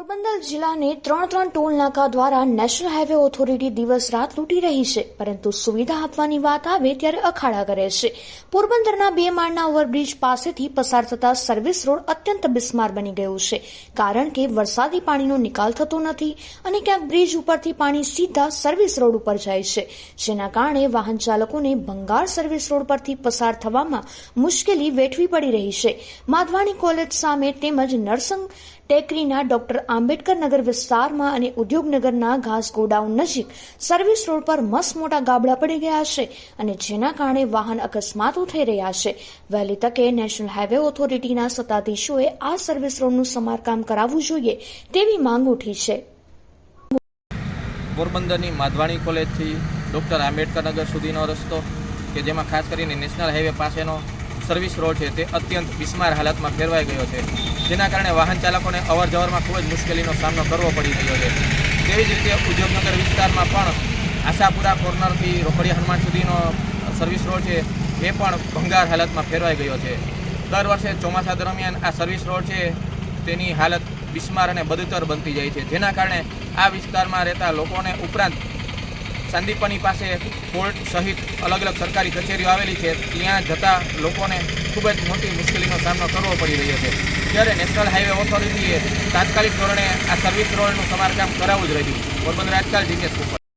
પોરબંદર જિલ્લાને ત્રણ ત્રણ ટોલ નાકા દ્વારા નેશનલ હાઈવે ઓથોરિટી દિવસ રાત લૂંટી રહી છે, પરંતુ સુવિધા આપવાની વાત આવે ત્યારે અખાડા કરે છે. પોરબંદરના બે માળના ઓવરબ્રિજ પાસેથી પસાર થતા સર્વિસ રોડ અત્યંત બિસ્માર બની ગયું છે, કારણ કે વરસાદી પાણીનો નિકાલ થતો નથી અને ક્યાંક બ્રિજ ઉપરથી પાણી સીધા સર્વિસ રોડ ઉપર જાય છે, જેના કારણે વાહન ચાલકોને ભંગાર સર્વિસ રોડ પરથી પસાર થવામાં મુશ્કેલી વેઠવી પડી રહી છે. માધવાણી કોલેજ સામે તેમજ નરસંગ ટેકરીના ડોક્ટર આંબેડકર નગર વિસ્તારમાં અને ઉદ્યોગનગરના ઘાસ ગોડાઉન નજીક સર્વિસ રોડ પર મસ્ત મોટા ગાબડા પડી ગયા છે અને જેના કારણે વાહન અકસ્માતો થઈ રહ્યા છે. વહેલી તકે નેશનલ હાઈવે ઓથોરિટીના સત્તાધીશોએ આ સર્વિસ રોડનું સમારકામ કરાવવું જોઈએ તેવી માંગ ઉઠી છે. પોરબંદરની માધવાણી કોલેજથી ડૉક્ટર આંબેડકર નગર સુધીનો રસ્તો કે જેમાં ખાસ કરીને નેશનલ હાઈવે પાસેનો સર્વિસ રોડ છે તે અત્યંત બિસ્માર હાલતમાં ફેરવાઈ ગયો છે. જેના કારણે વાહન ચાલકોને અવર જવરમાં ખૂબ જ મુશ્કેલીનો સામનો કરવો પડી રહ્યો છે. તેવી જ રીતે ઉદ્યોગનગર વિસ્તારમાં પણ આશાપુરા કોર્નરથી રોકડિયા હનુમાન સુધીનો સર્વિસ રોડ છે એ પણ ભંગાર હાલતમાં ફેરવાઈ ગયો છે. દર વર્ષે ચોમાસા દરમિયાન આ સર્વિસ રોડ છે તેની હાલત બિસ્માર અને બદતર બનતી જાય છે. જેના કારણે આ વિસ્તારમાં રહેતા લોકોને ઉપરાંત સાંદીપની પાસે કોર્ટ સહિત અલગ અલગ સરકારી કચેરીઓ આવેલી છે. ત્યાં જતા લોકોને ખૂબ જ મોટી મુશ્કેલીનો સામનો કરવો પડી રહ્યો છે. ત્યારે નેશનલ હાઈવે ઓથોરિટીએ તાત્કાલિક ધોરણે આ સર્વિસ રોડનું સમારકામ કરાવવું જ રહ્યું. પોરબંદર આજકાલ જીનેસ ઉપર.